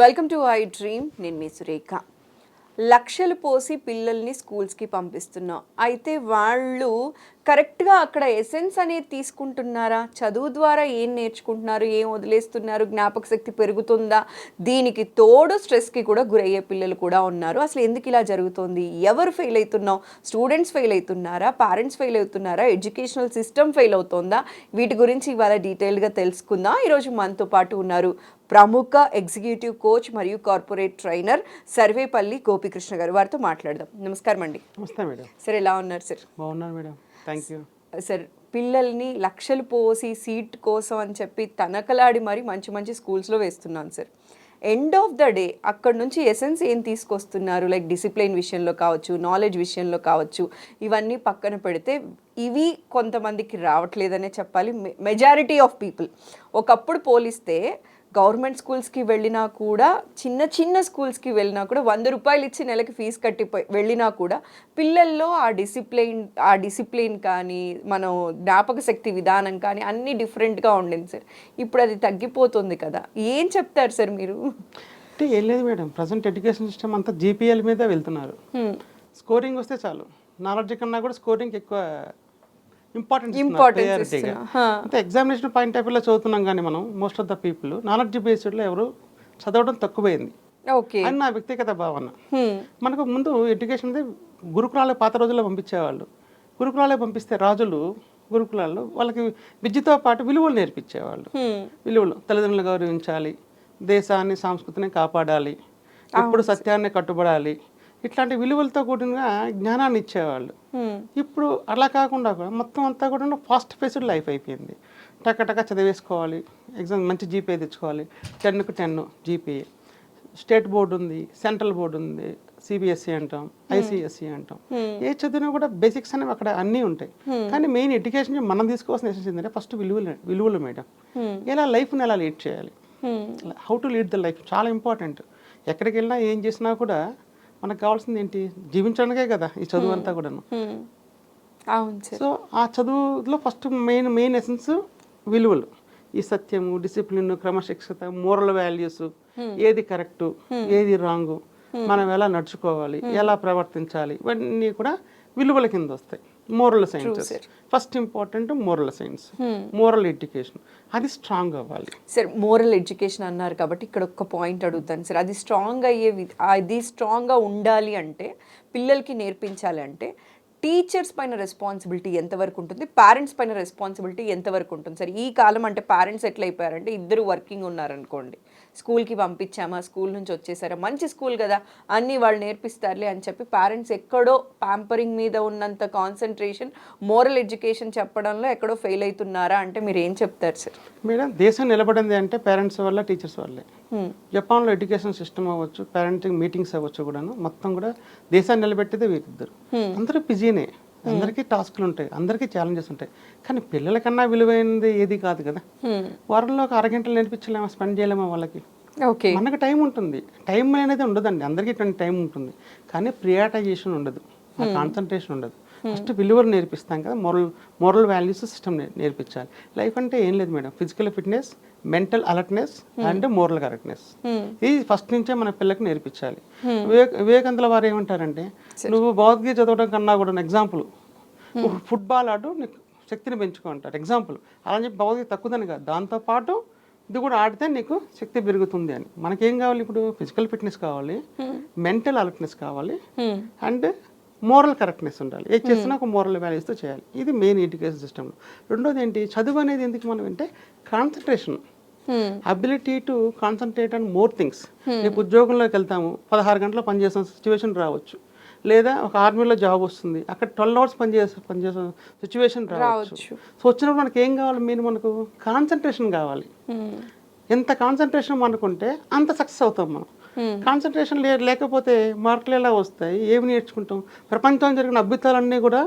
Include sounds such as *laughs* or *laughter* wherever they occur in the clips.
Welcome to I dream. నేను మీ సురేఖ. లక్షలు పోసి పిల్లల్ని స్కూల్స్కి పంపిస్తున్నాం. అయితే వాళ్ళు కరెక్ట్గా అక్కడ ఎసెన్స్ అనేది తీసుకుంటున్నారా? చదువు ద్వారా ఏం నేర్చుకుంటున్నారు? ఏం వదిలేస్తున్నారు? జ్ఞాపక శక్తి పెరుగుతుందా? దీనికి తోడు స్ట్రెస్కి కూడా గురయ్యే పిల్లలు కూడా ఉన్నారు. అసలు ఎందుకు ఇలా జరుగుతుంది? ఎవరు ఫెయిల్ అవుతున్నాం? స్టూడెంట్స్ ఫెయిల్ అవుతున్నారా? పేరెంట్స్ ఫెయిల్ అవుతున్నారా? ఎడ్యుకేషనల్ సిస్టమ్ ఫెయిల్ అవుతుందా? వీటి గురించి ఇవాళ డీటెయిల్గా తెలుసుకుందాం. ఈరోజు మనతో పాటు ఉన్నారు ప్రముఖ ఎగ్జిక్యూటివ్ కోచ్ మరియు కార్పొరేట్ ట్రైనర్ సర్వేపల్లి గోపికృష్ణ గారు వారితో మాట్లాడదాం. నమస్కారం అండి. నమస్తే మేడం. సార్ ఎలా ఉన్నారు సార్? బాగున్నాను మేడం. థ్యాంక్ యూ సార్ పిల్లల్ని లక్షలు పోసి సీట్ కోసం అని చెప్పి తనకలాడి మరి మంచి మంచి స్కూల్స్లో వేస్తున్నాను sir. End of the day అక్కడ నుంచి ఎసెన్స్ ఏం తీసుకొస్తున్నారు? లైక్ డిసిప్లిన్ విషయంలో కావచ్చు నాలెడ్జ్ విషయంలో కావచ్చు ఇవన్నీ పక్కన పెడితే ఇవి కొంతమందికి రావట్లేదనే చెప్పాలి. మెజారిటీ ఆఫ్ పీపుల్ ఒకప్పుడు పోలిస్తే గవర్నమెంట్ స్కూల్స్కి వెళ్ళినా కూడా చిన్న చిన్న స్కూల్స్కి వెళ్ళినా కూడా వంద రూపాయలు ఇచ్చి నెలకి ఫీజు కట్టి పోయి- వెళ్ళినా కూడా పిల్లల్లో ఆ డిసిప్లిన్ ఆ డిసిప్లిన్ కానీ మనం జ్ఞాపక శక్తి విధానం కానీ అన్నీ డిఫరెంట్గా ఉండింది సార్. ఇప్పుడు అది తగ్గిపోతుంది కదా. ఏం చెప్తారు సార్ మీరు? అంటే ఏం లేదు మేడం. ప్రజెంట్ ఎడ్యుకేషన్ సిస్టమ్ అంతా జీపీఎల్ మీద వెళ్తున్నారు. స్కోరింగ్ వస్తే చాలు. నాలెడ్జ్ కన్నా కూడా స్కోరింగ్ ఎక్కువ ఇంపార్టెన్స్ ఇస్తున్నా. హా. అంటే ఎగ్జామినేషన్ పాయింట్ ఆఫ్ వ్యూలో చదువుతున్నాం కానీ మనం most of the people knowledge బేస్డ్లో ఎవరు చదవడం తక్కువైంది. ఓకే. అని నా వ్యక్తిగత భావన. మనకు ముందు ఎడ్యుకేషన్ అనేది గురుకులాలే పాత రోజుల్లో పంపించేవాళ్ళు. గురుకులాలే పంపిస్తే రాజులు గురుకులాల్లో వాళ్ళకి విద్యతో పాటు విలువలు నేర్పించేవాళ్ళు. విలువలు తల్లిదండ్రులు గౌరవించాలి దేశాన్ని సంస్కృతిని కాపాడాలి ఎప్పుడు సత్యాన్ని కట్టుబడాలి ఇట్లాంటి విలువలతో కూడిన జ్ఞానాన్ని ఇచ్చేవాళ్ళు. ఇప్పుడు అలా కాకుండా కూడా మొత్తం అంతా కూడా ఫాస్ట్ పేస్డ్ లైఫ్ అయిపోయింది. టక టక చదివేసుకోవాలి ఎగ్జామ్ మంచి జీపీఏ తెచ్చుకోవాలి. టెన్కు టెన్ జీపీఏ. స్టేట్ బోర్డు ఉంది సెంట్రల్ బోర్డు ఉంది సిబిఎస్ఈ అంటాం ఐసిఎస్ఈ అంటాం. ఏ చదివినా కూడా బేసిక్స్ అనేవి అక్కడ అన్నీ ఉంటాయి. కానీ మెయిన్ ఎడ్యుకేషన్ మనం తీసుకోవాల్సిన ఎసెన్స్ ఏంటంటే ఫస్ట్ విలువలు విలువలు మేడం. ఎలా లైఫ్ని ఎలా లీడ్ చేయాలి? How to lead the life చాలా ఇంపార్టెంట్. ఎక్కడికి వెళ్ళినా ఏం చేసినా కూడా మనకు కావాల్సింది ఏంటి? జీవించడానికే కదా ఈ చదువు అంతా కూడాను. అవును సో ఆ చదువులో ఫస్ట్ మెయిన్ మెయిన్ ఎసెన్స్ విలువలు. ఈ సత్యము డిసిప్లిన్ క్రమశిక్షత మోరల్ వాల్యూస్ ఏది కరెక్ట్ ఏది రాంగ్ మనం ఎలా నడుచుకోవాలి ఎలా ప్రవర్తించాలి ఇవన్నీ కూడా విలువల కింద వస్తాయి. Moral sciences first important moral science moral education అది స్ట్రాంగ్ అవ్వాలి. సార్ మోరల్ ఎడ్యుకేషన్ అన్నారు కాబట్టి ఇక్కడ ఒక్క పాయింట్ అడుగుతాను. సార్ అది స్ట్రాంగ్ అయ్యే అది స్ట్రాంగ్గా ఉండాలి అంటే పిల్లలకి నేర్పించాలి అంటే టీచర్స్ పైన రెస్పాన్సిబిలిటీ ఎంతవరకు ఉంటుంది? పేరెంట్స్ పైన రెస్పాన్సిబిలిటీ ఎంతవరకు ఉంటుంది? సార్ ఈ కాలం అంటే పేరెంట్స్ ఎట్లా అయిపోయారంటే ఇద్దరు వర్కింగ్ ఉన్నారనుకోండి. స్కూల్కి పంపించామా స్కూల్ నుంచి వచ్చేసారా? మంచి స్కూల్ కదా అన్నీ వాళ్ళు నేర్పిస్తారులే అని చెప్పి పేరెంట్స్ ఎక్కడో ప్యాంపరింగ్ మీద ఉన్నంత కాన్సన్ట్రేషన్ మోరల్ ఎడ్యుకేషన్ చెప్పడంలో ఎక్కడో ఫెయిల్ అవుతున్నారా అంటే మీరు ఏం చెప్తారు సార్ మేడం దేశం నిలబడింది అంటే పేరెంట్స్ వల్ల టీచర్స్ వల్లే. జపాన్లో ఎడ్యుకేషన్ సిస్టమ్ అవ్వచ్చు పేరెంటింగ్ మీటింగ్స్ అవ్వచ్చు కూడాను మొత్తం కూడా దేశాన్ని నిలబెట్టేదే వీరిద్దరు. అందరూ బిజీనే అందరికీ టాస్క్లు ఉంటాయి అందరికీ ఛాలెంజెస్ ఉంటాయి. కానీ పిల్లలకన్నా విలువైనది ఏది కాదు కదా? వారంలో ఒక అరగంటలు నేర్పించలేమా స్పెండ్ చేయలేమా వాళ్ళకి? ఓకే మనకు టైం ఉంటుంది. టైం అనేది ఉండదండి అందరికీ టైం ఉంటుంది. కానీ ప్రియాటైజేషన్ ఉండదు కాన్సన్ట్రేషన్ ఉండదు. ఫస్ట్ విలువలు నేర్పిస్తాం కదా. మోరల్ మోరల్ వాల్యూస్ సిస్టమ్ నేర్పించాలి. లైఫ్ అంటే ఏం లేదు madam. Physical fitness mental alertness and moral correctness. ఇది ఫస్ట్ నుంచే మన పిల్లకి నేర్పించాలి. వివేక్ వివేకానందుల వారు ఏమంటారంటే నువ్వు భగవద్గీత చదవడం కన్నా కూడా ఎగ్జాంపుల్ ఫుట్బాల్ ఆడు నీకు శక్తిని పెంచుకో అంటారు. ఎగ్జాంపుల్ అలా చెప్పి భగవద్గీత తక్కువదని కాదు. దాంతోపాటు ఇది కూడా ఆడితే నీకు శక్తి పెరుగుతుంది అని. మనకేం కావాలి ఇప్పుడు? ఫిజికల్ ఫిట్నెస్ కావాలి. మెంటల్ అలర్ట్నెస్ కావాలి. అండ్ మోరల్ కరెక్ట్నెస్ ఉండాలి. ఏ చేసినా ఒక మోరల్ వాల్యూస్తో చేయాలి. ఇది మెయిన్ ఎడ్యుకేషన్ సిస్టంలో రెండోది ఏంటి? చదువు అనేది ఎందుకు మనం అంటే concentration. Ability to concentrate and more things రేపు ఉద్యోగంలోకి వెళ్తాము. పదహారు గంటలు పనిచేసిన సిచ్యువేషన్ రావచ్చు. లేదా ఒక ఆర్మీలో జాబ్ వస్తుంది. అక్కడ ట్వెల్వ్ అవర్స్ పనిచేసే పనిచేసే సిచ్యువేషన్ రావచ్చు. సో వచ్చినప్పుడు మనకి ఏం కావాలి మీరు మనకు? కాన్సన్ట్రేషన్ కావాలి. ఎంత కాన్సన్ట్రేషన్ అనుకుంటే అంత సక్సెస్ అవుతాం మనం. కాన్సన్ట్రేషన్ లే లేకపోతే మార్కులు ఎలా వస్తాయి? ఏమి నేర్చుకుంటాం? ప్రపంచంలో జరిగిన అద్భుతాలన్నీ కూడా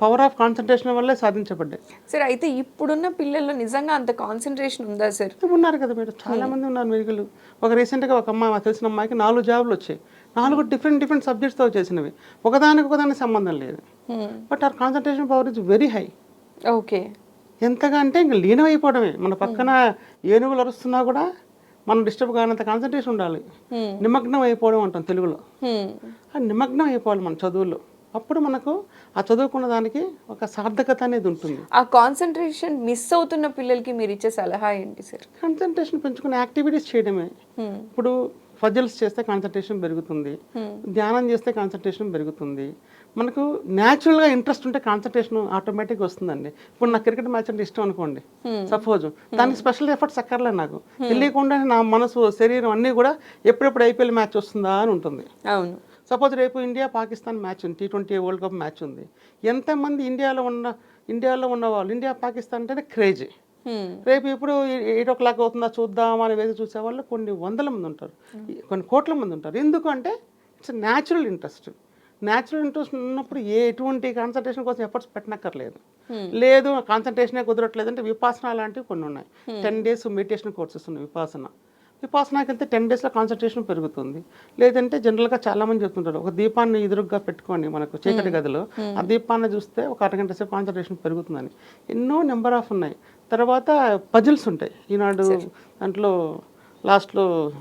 పవర్ ఆఫ్ కాన్సన్ట్రేషన్ వల్లే సాధించబడ్డాయి. సార్ అయితే ఇప్పుడున్న పిల్లల్లో నిజంగా అంత కాన్సన్ట్రేషన్ ఉందా సార్ ఉన్నారు కదా మేడం. చాలా మంది ఉన్నారు మెడికల్ ఒక రీసెంట్గా ఒక అమ్మాయి తెలిసిన అమ్మాయికి నాలుగు జాబులు వచ్చాయి. నాలుగు డిఫరెంట్ డిఫరెంట్ సబ్జెక్ట్స్తో చేసినవి. ఒకదానికి ఒకదానికి సంబంధం లేదు. But our concentration power is very high okay ఎంతగా అంటే ఇంక లీనమైపోవడమే. మన పక్కన ఏనుగులు అరుస్తున్నా కూడా మనం డిస్టర్బ్ కానంత కాన్సన్ట్రేషన్ ఉండాలి. నిమగ్నం అయిపోవడం అంటాం తెలుగులో. నిమగ్నం అయిపోవాలి మన చదువులో అప్పుడు మనకు ఆ చదువుకున్న దానికి ఒక సార్థకత అనేది ఉంటుంది. ఆ కాన్సన్ట్రేషన్ మిస్ అవుతున్న పిల్లలకి మీరు ఇచ్చే సలహా ఏంటి సార్ కాన్సన్ట్రేషన్ పెంచుకునే యాక్టివిటీస్ చేయడమే. ఇప్పుడు ఫజల్స్ చేస్తే కాన్సన్ట్రేషన్ పెరుగుతుంది. ధ్యానం చేస్తే కాన్సన్ట్రేషన్ పెరుగుతుంది. మనకు న్యాచురల్గా ఇంట్రెస్ట్ ఉంటే కాన్సన్ట్రేషన్ ఆటోమేటిక్గా వస్తుందండి. ఇప్పుడు నాకు క్రికెట్ మ్యాచ్ అంటే ఇష్టం అనుకోండి సపోజ్ దానికి స్పెషల్ ఎఫర్ట్స్ అక్కర్లే నాకు. తెలియకుండా నా మనసు శరీరం అన్నీ కూడా ఎప్పుడెప్పుడు ఐపీఎల్ మ్యాచ్ వస్తుందా అని ఉంటుంది. అవును. సపోజ్ రేపు ఇండియా పాకిస్తాన్ మ్యాచ్ ఉంది T twenty world cup match ఉంది. ఎంతమంది ఇండియాలో ఉన్న ఇండియాలో ఉన్న వాళ్ళు ఇండియా పాకిస్తాన్ అంటేనే క్రేజీ. రేపు ఇప్పుడు ఎయిట్ ఓ క్లాక్ అవుతుందా చూద్దాం అని వేసి చూసే వాళ్ళు కొన్ని వందల మంది ఉంటారు. కొన్ని కోట్ల మంది ఉంటారు. ఎందుకు అంటే it's natural interest natural interest ఉన్నప్పుడు ఏ ఎటువంటి కాన్సన్ట్రేషన్ కోసం ఎఫర్ట్స్ పెట్టనక్కర్లేదు. లేదు కాన్సన్ట్రేషనే కుదరట్లేదు అంటే విపాసన లాంటివి కొన్ని ఉన్నాయి. టెన్ డేస్ మెడిటేషన్ కోర్సెస్ ఉన్నాయి విపాసన విపాసనకి వెళ్తే టెన్ డేస్లో కాన్సన్ట్రేషన్ పెరుగుతుంది. లేదంటే జనరల్గా చాలా మంది చెప్తుంటారు ఒక దీపాన్ని ఎదురుగ్గా పెట్టుకొని మనకు చీకటి గదిలో ఆ దీపాన్ని చూస్తే ఒక అరగంట సేపు కాన్సన్ట్రేషన్ పెరుగుతుందని. ఎన్నో నెంబర్ ఆఫ్ ఉన్నాయి. తర్వాత పజిల్స్ ఉంటాయి. ఈనాడు దాంట్లో లాస్ట్లో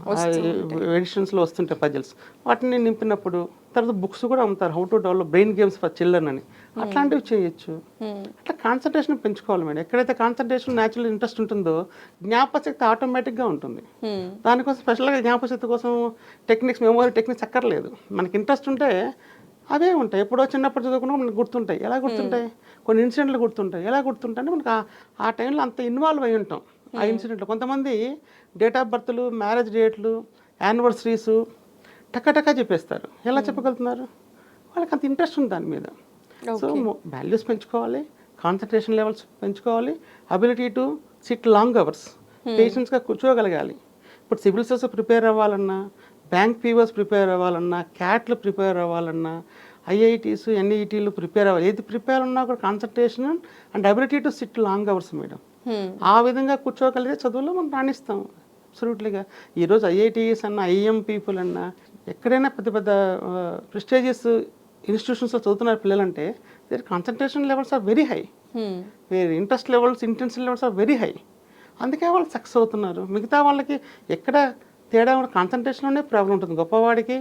ఎడిషన్స్లో వస్తుంటాయి పజిల్స్. వాటిని నింపినప్పుడు తర్వాత బుక్స్ కూడా అమ్ముతారు. How to develop brain games for children అని. అట్లాంటివి చేయొచ్చు. అట్లా కాన్సన్ట్రేషన్ పెంచుకోవాలి మేడం. ఎక్కడైతే కాన్సన్ట్రేషన్ న్యాచురల్ ఇంట్రెస్ట్ ఉంటుందో జ్ఞాపశక్తి ఆటోమేటిక్గా ఉంటుంది. హ్మ్. దానికోసం స్పెషల్గా జ్ఞాపశక్తి కోసం టెక్నిక్స్ మెమోరీ టెక్నిక్స్ అక్కర్లేదు. మనకి ఇంట్రెస్ట్ ఉంటే అవే ఉంటాయి. ఎప్పుడో చిన్నప్పుడు చదువుకున్నా మనకు గుర్తుంటాయి. ఎలా గుర్తుంటాయి? కొన్ని ఇన్సిడెంట్లు గుర్తుంటాయి. ఎలా గుర్తుంటాయి? అంటే మనకు ఆ- ఆ టైంలో అంత ఇన్వాల్వ్ అయి ఉంటాం. ఆ ఇన్సిడెంట్లో. కొంతమంది డేట్ ఆఫ్ బర్త్లు మ్యారేజ్ డేట్లు యానివర్సరీస్ టక్క చెప్పేస్తారు. ఎలా చెప్పగలుగుతున్నారు? వాళ్ళకి అంత ఇంట్రెస్ట్ ఉంది దాని మీద. సో వాల్యూస్ పెంచుకోవాలి కాన్సన్ట్రేషన్ లెవెల్స్ పెంచుకోవాలి ability to sit long hours పేషెన్స్గా కూర్చోగలగాలి. ఇప్పుడు సివిల్ సర్వీస్ ప్రిపేర్ అవ్వాలన్నా బ్యాంక్ పీవర్స్ ప్రిపేర్ అవ్వాలన్నా క్యాట్లు ప్రిపేర్ అవ్వాలన్నా ఐఐటీస్ ఎన్ఈటీలు ప్రిపేర్ అవ్వాలి. ఏది ప్రిపేర్ ఉన్నా కూడా concentration and ability to sit long hours madam. ఆ విధంగా కూర్చోగలిగే చదువులో మనం రాణిస్తాం. అబ్సల్యూట్లీగా. ఈరోజు ఐఐటీఎస్ అన్న ఐఎం పీపుల్ అన్న ఎక్కడైనా పెద్ద పెద్ద ప్రెస్టేజియస్ ఇన్స్టిట్యూషన్స్లో చదువుతున్నారు పిల్లలంటే their concentration levels are very high. వేరే interest levels intention levels are very high అందుకే వాళ్ళు సక్సెస్ అవుతున్నారు. మిగతా వాళ్ళకి ఎక్కడ తేడా కాన్సన్ట్రేషన్లోనే ప్రాబ్లం ఉంటుంది. గొప్పవాడికి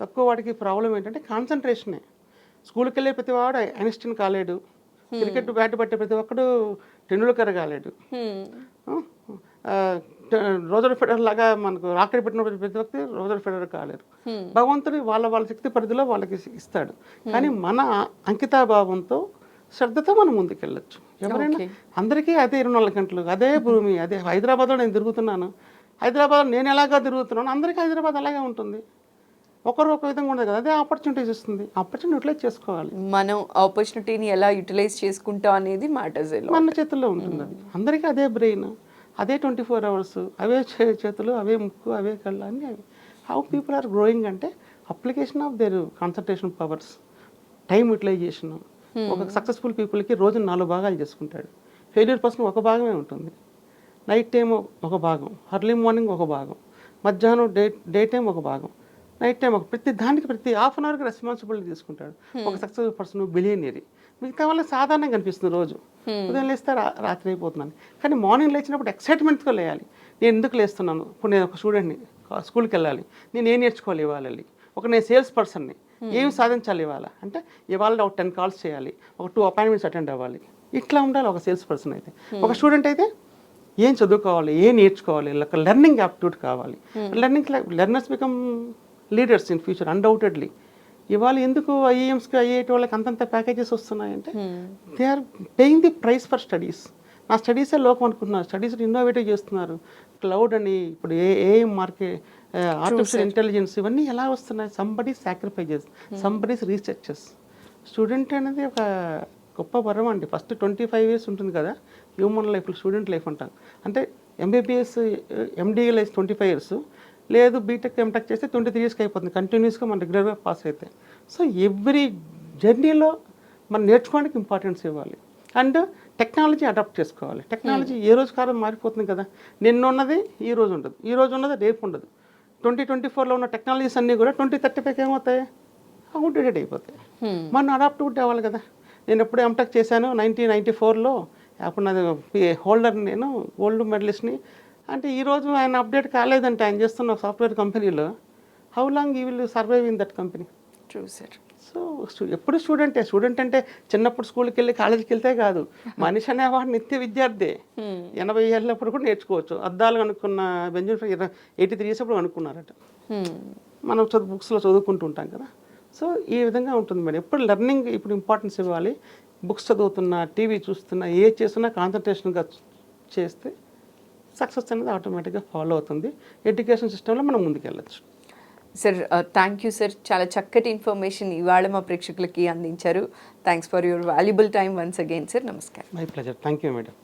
తక్కువ వాడికి ప్రాబ్లం ఏంటంటే కాన్సన్ట్రేషనే స్కూల్కి వెళ్ళే ప్రతి వాడు ఐన్స్టీన్ కాలేడు. క్రికెట్ బ్యాట్ పట్టే ప్రతి ఒక్కడు టెండూల్కర్ కాలేడు. రోజర్ ఫెడరర్ లాగా మనకు రాకెట్ పెట్టిన ప్రతి వ్యక్తి రోజర్ ఫెడరర్ కాలేరు. భగవంతుడు వాళ్ళ వాళ్ళ శక్తి పరిధిలో వాళ్ళకి ఇస్తాడు. కానీ మన అంకితాభావంతో శ్రద్ధతో మనం ముందుకెళ్ళొచ్చు. ఎవరైనా అందరికీ అదే ఇరవై నాలుగు గంటలు అదే భూమి అదే హైదరాబాద్లో నేను తిరుగుతున్నాను. హైదరాబాద్ నేను ఎలాగా తిరుగుతున్నాను అందరికీ హైదరాబాద్ అలాగే ఉంటుంది. ఒకరు ఒక విధంగా ఉండదు కదా అదే ఆపర్చునిటీస్ ఇస్తుంది. ఆపర్చునిటీ యూటిలైజ్ చేసుకోవాలి. మనం ఆపర్చునిటీని ఎలా యూటిలైజ్ చేసుకుంటాం అనేది మ్యాటర్స్ మన చేతుల్లో ఉంటుంది అది. అందరికీ అదే బ్రెయిన్ అదే ట్వంటీ ఫోర్ అవర్స్ అవే చేతులు అవే ముక్కు అవే కళ్ళు అన్నీ అవి. హౌ పీపుల్ ఆర్ గ్రోయింగ్ అంటే application of their concentration powers time utilisation ఒక సక్సెస్ఫుల్ పీపుల్కి రోజు నాలుగు భాగాలు చేసుకుంటాడు. ఫెయిల్యూర్ పర్సన్ ఒక భాగమే ఉంటుంది. నైట్ టైం ఒక భాగం అర్లీ మార్నింగ్ ఒక భాగం మధ్యాహ్నం డే డే టైం ఒక భాగం. నైట్ టైం ఒక ప్రతి దానికి ప్రతి హాఫ్ అన్ అవర్కి రెస్పాన్సిబిలిటీ తీసుకుంటాడు. ఒక సక్సెస్ఫుల్ పర్సన్ బిలియనరీ. మిగతా వాళ్ళకి సాధారణంగా కనిపిస్తుంది రోజు. ఉదయం లేస్తే రాత్రి అయిపోతున్నాను కానీ మార్నింగ్ లేచినప్పుడు ఎక్సైట్మెంట్తో లేయాలి. నేను ఎందుకు లేస్తున్నాను? ఇప్పుడు నేను ఒక స్టూడెంట్ని స్కూల్కి వెళ్ళాలి. నేను ఏం నేర్చుకోవాలి ఇవాళ వెళ్ళి ఒక నేను సేల్స్ పర్సన్ని ఏం సాధించాలి ఇవాళ? అంటే ఇవాళ ఒక టెన్ కాల్స్ చేయాలి. ఒక టూ అపాయింట్మెంట్స్ అటెండ్ అవ్వాలి. ఇట్లా ఉండాలి ఒక సేల్స్ పర్సన్ అయితే. ఒక స్టూడెంట్ అయితే ఏం చదువుకోవాలి? ఏం నేర్చుకోవాలి? ఒక లెర్నింగ్ యాప్టిట్యూడ్ కావాలి. Learning learners become leaders in future undoubtedly ఇవాళ ఎందుకు ఐఏఎంస్కి ఐఐటి వాళ్ళకి అంతంత ప్యాకేజెస్ వస్తున్నాయంటే they are paying the price for studies నా స్టడీసే లోకం అనుకుంటున్నారు స్టడీస్ ఇన్నోవేటివ్ చేస్తున్నారు. క్లౌడ్ అని ఇప్పుడు ఏ ఏఎం మార్కెట్ ఆర్టిఫిషియల్ ఇంటెలిజెన్స్ ఇవన్నీ ఎలా వస్తున్నాయి? Somebody sacrifices somebody's researches student అనేది ఒక గొప్ప వరం అండి. ఫస్ట్ ట్వంటీ ఫైవ్ ఇయర్స్ ఉంటుంది కదా హ్యూమన్ లైఫ్ స్టూడెంట్ లైఫ్ అంటాం. అంటే MBBS MD life twenty five years లేదు బీటెక్ ఎంటెక్ చేస్తే ట్వంటీ త్రీ ఇయర్స్కి అయిపోతుంది. కంటిన్యూస్గా మనం రెగ్యులర్గా పాస్ అయితే. సో ఎవ్రీ జర్నీలో మనం నేర్చుకోవడానికి ఇంపార్టెన్స్ ఇవ్వాలి. అండ్ టెక్నాలజీ అడాప్ట్ చేసుకోవాలి. టెక్నాలజీ ఏ రోజు కాలం మారిపోతుంది కదా? నిన్న ఉన్నది ఈ రోజు ఉండదు. ఈ రోజు ఉన్నది రేపు ఉండదు. ట్వంటీ ట్వంటీ ఫోర్లో ఉన్న టెక్నాలజీస్ అన్నీ కూడా ట్వంటీ థర్టీ ఫైవ్కి ఏమవుతాయి? అవుట్డేటెడ్ అయిపోతాయి. మనం అడాప్టివిటీ అవ్వాలి కదా? నేను ఎప్పుడు ఎంటెక్ చేశాను నైన్టీన్ నైంటీ ఫోర్లో అప్పుడు నాది హోల్డర్ నేను గోల్డ్ మెడలిస్ట్ని అంటే ఈరోజు ఆయన అప్డేట్ కాలేదంటే. ఆయన చేస్తున్న సాఫ్ట్వేర్ కంపెనీలో. How long he will survive in that company true sir so ఎప్పుడు స్టూడెంటే స్టూడెంట్ అంటే చిన్నప్పుడు స్కూల్కి వెళ్ళి కాలేజీకి వెళ్తే కాదు. *laughs* మనిషి అనేవాడు నిత్య విద్యార్థి. ఎనభై ఏళ్ళప్పుడు కూడా నేర్చుకోవచ్చు. అద్దాలు అనుకున్న బెంజమిన్ ఎయిటీ త్రీ ఇయర్స్ అప్పుడు అనుకున్నారట. మనం చదువు బుక్స్లో చదువుకుంటూ ఉంటాం కదా. సో ఈ విధంగా ఉంటుంది మేడం ఎప్పుడు లెర్నింగ్ ఇప్పుడు ఇంపార్టెన్స్ ఇవ్వాలి. బుక్స్ చదువుతున్నా టీవీ చూస్తున్నా ఏ చేస్తున్నా కాన్సన్ట్రేషన్గా చేస్తే సక్సెస్ అనేది ఆటోమేటిక్గా ఫాలో అవుతుంది. ఎడ్యుకేషన్ సిస్టంలో మనం ముందుకెళ్ళచ్చు. సార్ థ్యాంక్ యూ సార్ చాలా చక్కటి ఇన్ఫర్మేషన్ ఇవాళ మా ప్రేక్షకులకి అందించారు. Thanks for your valuable time once again sir నమస్కారం my pleasure thank you madam